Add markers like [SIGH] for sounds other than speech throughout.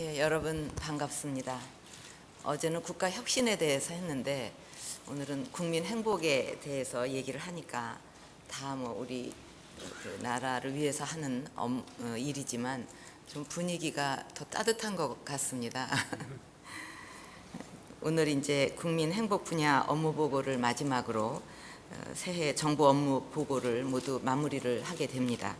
예, 여러분 반갑습니다. 어제는 국가 혁신에 대해서 했는데 오늘은 국민 행복에 대해서 얘기를 하니까 다 뭐 우리 그 나라를 위해서 하는 업- 어, 일이지만 좀 분위기가 더 따뜻한 것 같습니다. [LAUGHS] 오늘 이제 국민 행복 분야 업무 보고를 마지막으로 어, 새해 정부 업무 보고를 모두 마무리를 하게 됩니다.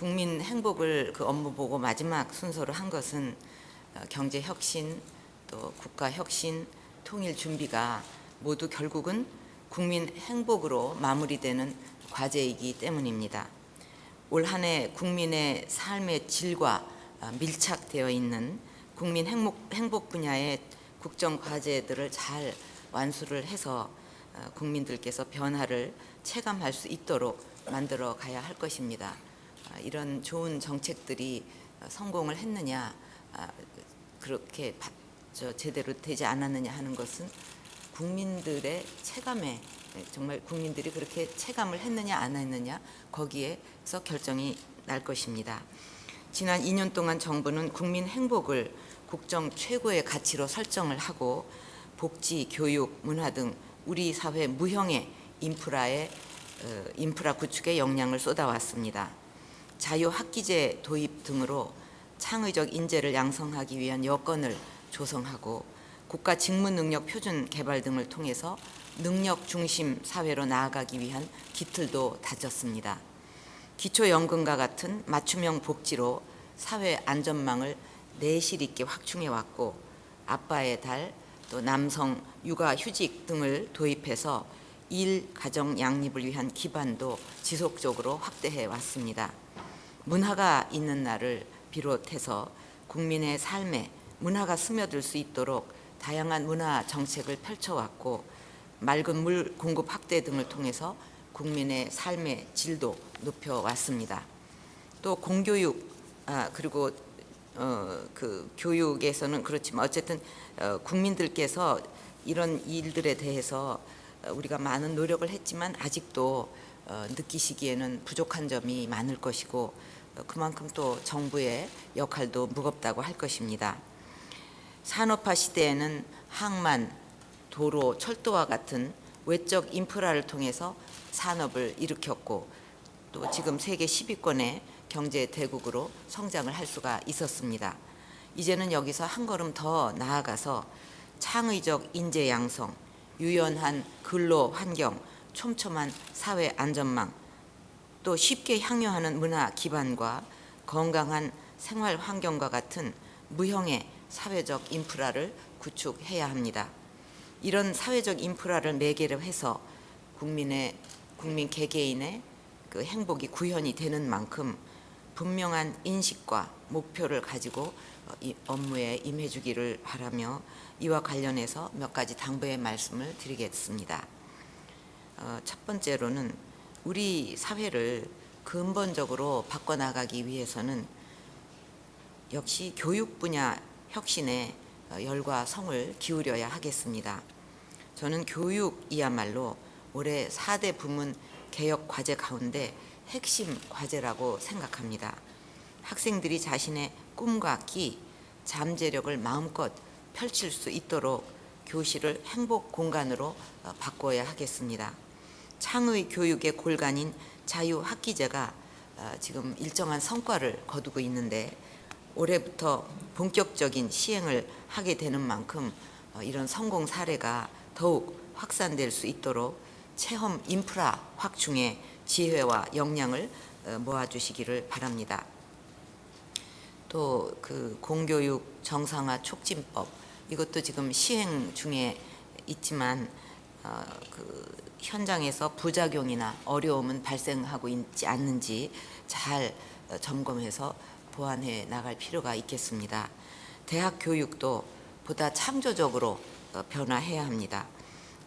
국민 행복을 그 업무 보고 마지막 순서로 한 것은 어, 경제 혁신 또 국가 혁신 통일 준비가 모두 결국은 국민 행복으로 마무리되는 과제이기 때문입니다. 올 한 해 국민의 삶의 질과 어, 밀착되어 있는 국민 행복, 행복 분야의 국정 과제들을 잘 완수를 해서 어, 국민들께서 변화를 체감할 수 있도록 만들어 가야 할 것입니다. 아, 이런 좋은 정책들이 어, 성공을 했느냐 아, 그렇게 제대로 되지 않았느냐 하는 것은 국민들의 체감에 네, 정말 국민들이 그렇게 체감을 했느냐 안 했느냐 거기에서 결정이 날 것입니다. 지난 2년 동안 정부는 국민 행복을 국정 최고의 가치로 설정을 하고 복지, 교육, 문화 등 우리 사회 무형의 인프라에 어, 인프라 구축에 역량을 쏟아왔습니다. 자유학기제 도입 등으로 창의적 인재를 양성하기 위한 여건을 조성하고 국가 직무 능력 표준 개발 등을 통해서 능력 중심 사회로 나아가기 위한 기틀도 다졌습니다. 기초연금과 같은 맞춤형 복지로 사회 안전망을 내실 있게 확충해 왔고 아빠의 달, 또 남성 육아 휴직 등을 도입해서 일 가정 양립을 위한 기반도 지속적으로 확대해 왔습니다. 문화가 있는 날을 비롯해서 국민의 삶에 문화가 스며들 수 있도록 다양한 문화 정책을 펼쳐왔고 맑은 물 공급 확대 등을 통해서 국민의 삶의 질도 높여왔습니다. 또 공교육 아 그리고 어, 그 교육에서는 그렇지만 어쨌든 어, 국민들께서 이런 일들에 대해서 어, 우리가 많은 노력을 했지만 아직도 어, 느끼시기에는 부족한 점이 많을 것이고 어, 그만큼 또 정부의 역할도 무겁다고 할 것입니다. 산업화 시대에는 항만, 도로, 철도와 같은 외적 인프라를 통해서 산업을 일으켰고 또 지금 세계 10위권의 경제 대국으로 성장을 할 수가 있었습니다. 이제는 여기서 한 걸음 더 나아가서 창의적 인재 양성, 유연한 근로 환경, 촘촘한 사회 안전망, 또 쉽게 향유하는 문화 기반과 건강한 생활 환경과 같은 무형의 사회적 인프라를 구축해야 합니다. 이런 사회적 인프라를 매개로 해서 국민의 국민 개개인의 그 행복이 구현이 되는 만큼 분명한 인식과 목표를 가지고 어, 이 업무에 임해주기를 바라며 이와 관련해서 몇 가지 당부의 말씀을 드리겠습니다. 어, 첫 번째로는 우리 사회를 근본적으로 바꿔나가기 위해서는 역시 교육 분야 혁신에 어, 열과 성을 기울여야 하겠습니다. 저는 교육이야말로 올해 4대 부문 개혁 과제 가운데 핵심 과제라고 생각합니다. 학생들이 자신의 꿈과 끼, 잠재력을 마음껏 펼칠 수 있도록 교실을 행복 공간으로 어, 바꿔야 하겠습니다. 창의 교육의 골간인 자유학기제가 어, 지금 일정한 성과를 거두고 있는데 올해부터 본격적인 시행을 하게 되는 만큼 어, 이런 성공 사례가 더욱 확산될 수 있도록 체험 인프라 확충에 지혜와 역량을 어, 모아주시기를 바랍니다. 또 그 공교육 정상화 촉진법 이것도 지금 시행 중에 있지만 어, 그 현장에서 부작용이나 어려움은 발생하고 있지 않는지 잘 어, 점검해서 보완해 나갈 필요가 있겠습니다. 대학 교육도 보다 창조적으로 어, 변화해야 합니다.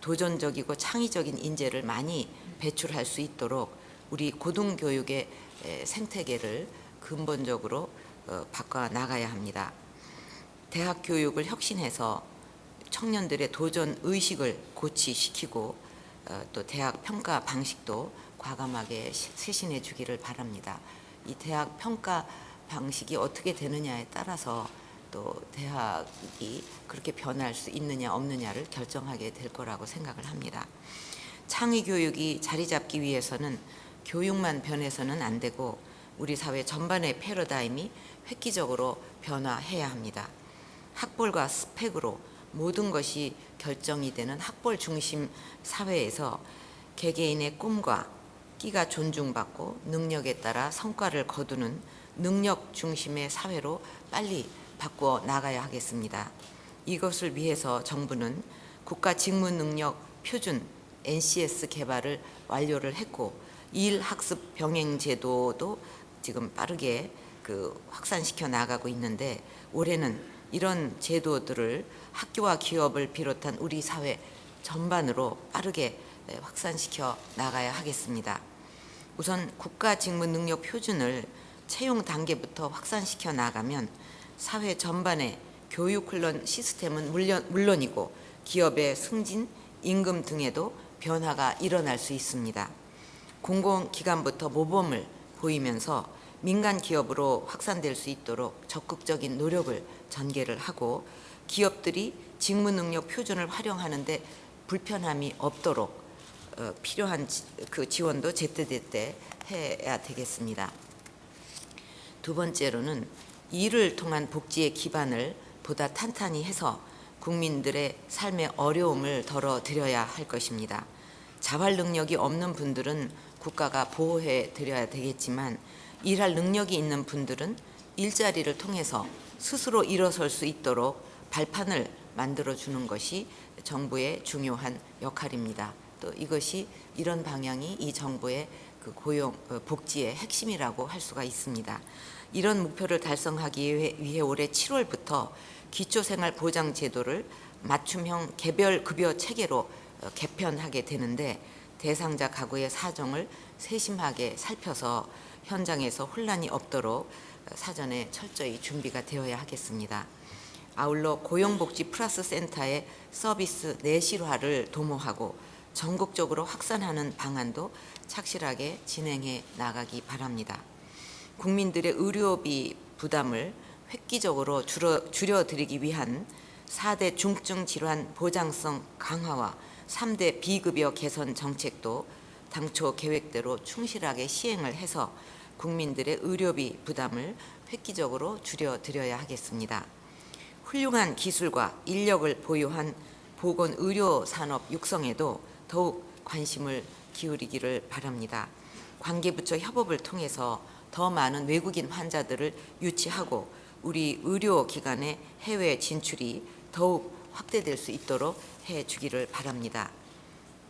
도전적이고 창의적인 인재를 많이 배출할 수 있도록 우리 고등교육의 에, 생태계를 근본적으로 어, 바꿔 나가야 합니다. 대학 교육을 혁신해서 청년들의 도전 의식을 고취시키고 어, 또 대학 평가 방식도 과감하게 시- 쇄신해 주기를 바랍니다. 이 대학 평가 방식이 어떻게 되느냐에 따라서 또 대학이 그렇게 변할 수 있느냐 없느냐를 결정하게 될 거라고 생각을 합니다. 창의 교육이 자리 잡기 위해서는 교육만 변해서는 안 되고 우리 사회 전반의 패러다임이 획기적으로 변화해야 합니다. 학벌과 스펙으로 모든 것이 결정이 되는 학벌 중심 사회에서 개개인의 꿈과 끼가 존중받고 능력에 따라 성과를 거두는 능력 중심의 사회로 빨리 바꾸어 나가야 하겠습니다. 이것을 위해서 정부는 국가 직무 능력 표준 NCS 개발을 완료를 했고 일 학습 병행 제도도 지금 빠르게 그 확산시켜 나가고 있는데 올해는 이런 제도들을 학교와 기업을 비롯한 우리 사회 전반으로 빠르게 네, 확산시켜 나가야 하겠습니다. 우선 국가 직무 능력 표준을 채용 단계부터 확산시켜 나가면 사회 전반의 교육 훈련 시스템은 물론, 물론이고 기업의 승진, 임금 등에도 변화가 일어날 수 있습니다. 공공기관부터 모범을 보이면서 민간 기업으로 확산될 수 있도록 적극적인 노력을 전개를 하고 기업들이 직무 능력 표준을 활용하는데 불편함이 없도록 어, 필요한 지- 그 지원도 제때제때 해야 되겠습니다. 두 번째로는 일을 통한 복지의 기반을 보다 탄탄히 해서 국민들의 삶의 어려움을 덜어드려야 할 것입니다. 자활 능력이 없는 분들은 국가가 보호해 드려야 되겠지만 일할 능력이 있는 분들은 일자리를 통해서 스스로 일어설 수 있도록 발판을 만들어 주는 것이 정부의 중요한 역할입니다. 또 이것이 이런 방향이 이 정부의 그 고용 어, 복지의 핵심이라고 할 수가 있습니다. 이런 목표를 달성하기 위해, 올해 7월부터 기초생활보장 제도를 맞춤형 개별 급여 체계로 어, 개편하게 되는데 대상자 가구의 사정을 세심하게 살펴서 현장에서 혼란이 없도록 어, 사전에 철저히 준비가 되어야 하겠습니다. 아울러 고용복지 플러스 센터의 서비스 내실화를 도모하고 전국적으로 확산하는 방안도 착실하게 진행해 나가기 바랍니다. 국민들의 의료비 부담을 획기적으로 줄여, 줄여드리기 위한 4대 중증 질환 보장성 강화와 3대 비급여 개선 정책도 당초 계획대로 충실하게 시행을 해서 국민들의 의료비 부담을 획기적으로 줄여드려야 하겠습니다. 훌륭한 기술과 인력을 보유한 보건 의료 산업 육성에도 더욱 관심을 기울이기를 바랍니다. 관계부처 협업을 통해서 더 많은 외국인 환자들을 유치하고 우리 의료 기관의 해외 진출이 더욱 확대될 수 있도록 해 주기를 바랍니다.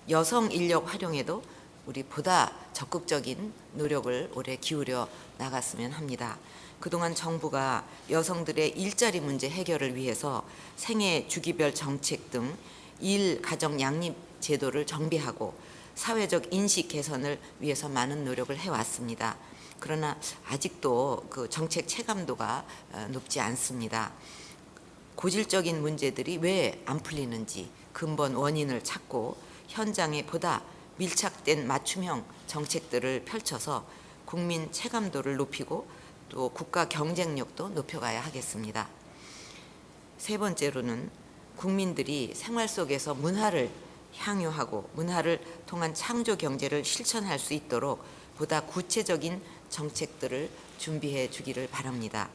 여성 인력 활용에도 우리 보다 적극적인 노력을 올해 기울여 나갔으면 합니다. 그동안 정부가 여성들의 일자리 문제 해결을 위해서 생애 주기별 정책 등 일 가정 양립 제도를 정비하고 사회적 인식 개선을 위해서 많은 노력을 해왔습니다. 그러나 아직도 그 정책 체감도가 어, 높지 않습니다. 고질적인 문제들이 왜 안 풀리는지 근본 원인을 찾고 현장에 보다 밀착된 맞춤형 정책들을 펼쳐서 국민 체감도를 높이고 또 국가 경쟁력도 높여가야 하겠습니다. 세 번째로는 국민들이 생활 속에서 문화를 향유하고 문화를 통한 창조 경제를 실천할 수 있도록 보다 구체적인 정책들을 준비해 주기를 바랍니다.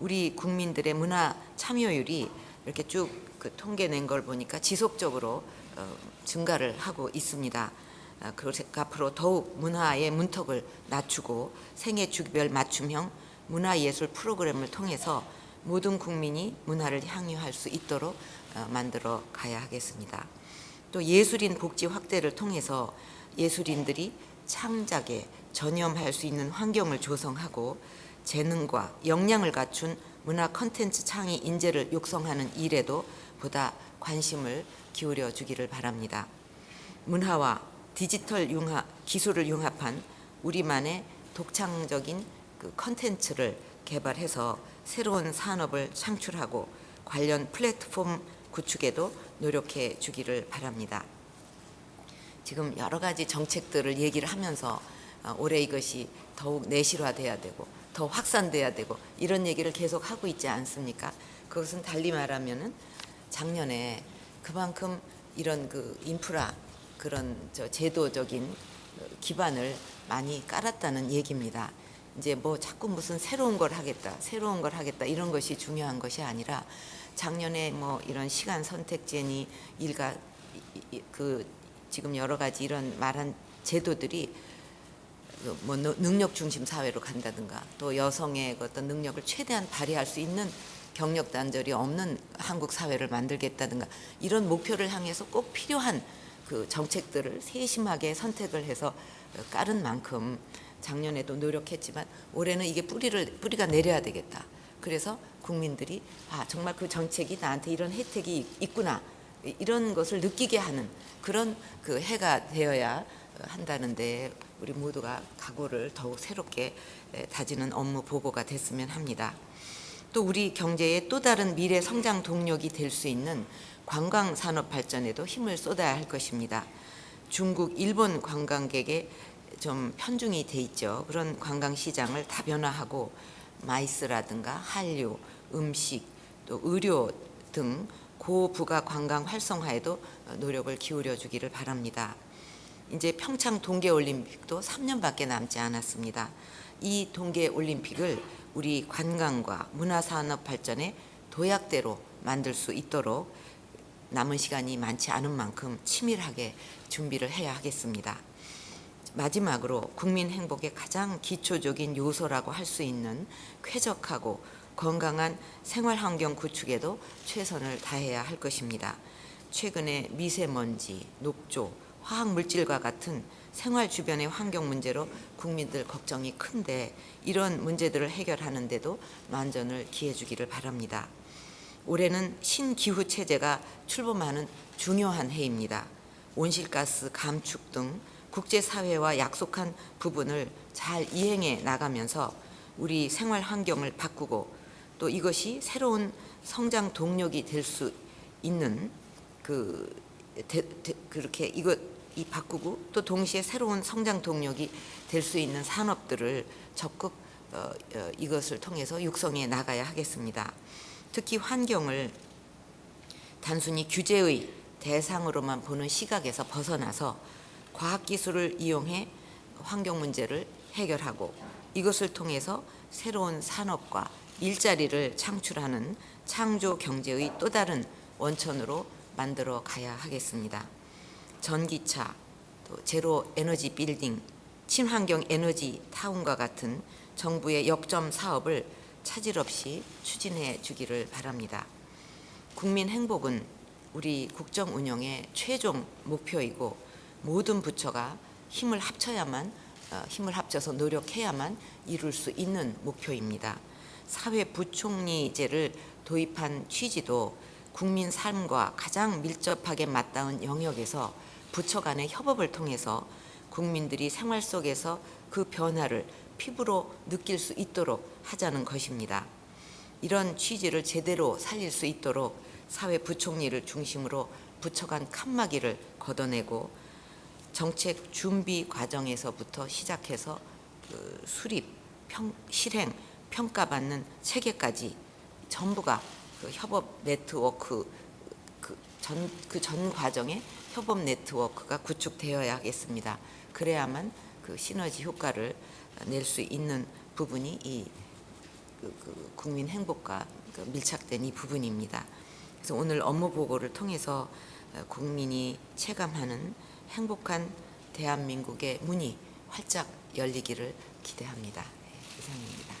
우리 국민들의 문화 참여율이 이렇게 쭉 그 통계 낸 걸 보니까 지속적으로 어, 증가를 하고 있습니다. 아, 그래서 앞으로 더욱 문화의 문턱을 낮추고 생애 주기별 맞춤형 문화예술 프로그램을 통해서 모든 국민이 문화를 향유할 수 있도록 어, 만들어 가야 하겠습니다. 또 예술인 복지 확대를 통해서 예술인들이 창작에 전념할 수 있는 환경을 조성하고 재능과 역량을 갖춘 문화 컨텐츠 창의 인재를 육성하는 일에도 보다 관심을 기울여 주기를 바랍니다. 문화와 디지털 융합, 기술을 융합한 우리만의 독창적인 그 컨텐츠를 개발해서 새로운 산업을 창출하고 관련 플랫폼 구축에도 노력해 주기를 바랍니다. 지금 여러 가지 정책들을 얘기를 하면서 어, 올해 이것이 더욱 내실화돼야 되고 더 확산돼야 되고 이런 얘기를 계속 하고 있지 않습니까? 그것은 달리 말하면은 작년에 그만큼 이런 그 인프라 그런 저 제도적인 기반을 많이 깔았다는 얘기입니다. 이제 뭐 자꾸 무슨 새로운 걸 하겠다, 새로운 걸 하겠다 이런 것이 중요한 것이 아니라 작년에 뭐 이런 시간 선택제니 일가 그 지금 여러 가지 이런 말한 제도들이 그뭐 노- 능력 중심 사회로 간다든가 또 여성의 그 어떤 능력을 최대한 발휘할 수 있는 경력 단절이 없는 한국 사회를 만들겠다든가 이런 목표를 향해서 꼭 필요한 그 정책들을 세심하게 선택을 해서 깔은 만큼 작년에도 노력했지만 올해는 이게 뿌리를 뿌리가 내려야 되겠다. 그래서 국민들이 아 정말 그 정책이 나한테 이런 혜택이 있구나 이- 이런 것을 느끼게 하는 그런 그 해가 되어야 한다는데 우리 모두가 각오를 더욱 새롭게 에, 다지는 업무 보고가 됐으면 합니다. 또 우리 경제의 또 다른 미래 성장 동력이 될 수 있는 관광 산업 발전에도 힘을 쏟아야 할 것입니다. 중국, 일본 관광객에 좀 편중이 돼 있죠. 그런 관광 시장을 다변화하고 마이스라든가 한류, 음식, 또 의료 등 고부가 관광 활성화에도 노력을 기울여 주기를 바랍니다. 이제 평창 동계 올림픽도 3년밖에 남지 않았습니다. 이 동계 올림픽을 우리 관광과 문화 산업 발전의 도약대로 만들 수 있도록 남은 시간이 많지 않은 만큼 치밀하게 준비를 해야 하겠습니다. 마지막으로 국민 행복의 가장 기초적인 요소라고 할 수 있는 쾌적하고 건강한 생활 환경 구축에도 최선을 다해야 할 것입니다. 최근에 미세먼지, 녹조, 화학 물질과 같은 생활 주변의 환경 문제로 국민들 걱정이 큰데 이런 문제들을 해결하는데도 만전을 기해 주기를 바랍니다. 올해는 신기후 체제가 출범하는 중요한 해입니다. 온실가스 감축 등 국제사회와 약속한 부분을 잘 이행해 나가면서 우리 생활 환경을 바꾸고 또 이것이 새로운 성장 동력이 될 수 있는 그 대- 대- 그렇게 이거 이 바꾸고 또 동시에 새로운 성장 동력이 될 수 있는 산업들을 적극 어, 어, 이것을 통해서 육성해 나가야 하겠습니다. 특히 환경을 단순히 규제의 대상으로만 보는 시각에서 벗어나서 과학기술을 이용해 환경 문제를 해결하고 이것을 통해서 새로운 산업과 일자리를 창출하는 창조 경제의 또 다른 원천으로 만들어 가야 하겠습니다. 전기차, 또 제로 에너지 빌딩, 친환경 에너지 타운과 같은 정부의 역점 사업을 차질 없이 추진해 주기를 바랍니다. 국민 행복은 우리 국정 운영의 최종 목표이고 모든 부처가 힘을 합쳐야만 어, 힘을 합쳐서 노력해야만 이룰 수 있는 목표입니다. 사회 부총리제를 도입한 취지도 국민 삶과 가장 밀접하게 맞닿은 영역에서 부처 간의 협업을 통해서 국민들이 생활 속에서 그 변화를 피부로 느낄 수 있도록 하자는 것입니다. 이런 취지를 제대로 살릴 수 있도록 사회 부총리를 중심으로 부처 간 칸막이를 걷어내고 정책 준비 과정에서부터 시작해서 그 수립, 평, 실행, 평가받는 체계까지 전부가 그 협업 네트워크 그 전 그전 과정에 협업 네트워크가 구축되어야 하겠습니다. 그래야만 그 시너지 효과를 낼 수 있는 부분이 이 그, 그 국민 행복과 그 밀착된 이 부분입니다. 그래서 오늘 업무 보고를 통해서 어, 국민이 체감하는 행복한 대한민국의 문이 활짝 열리기를 기대합니다. 네, 이상입니다.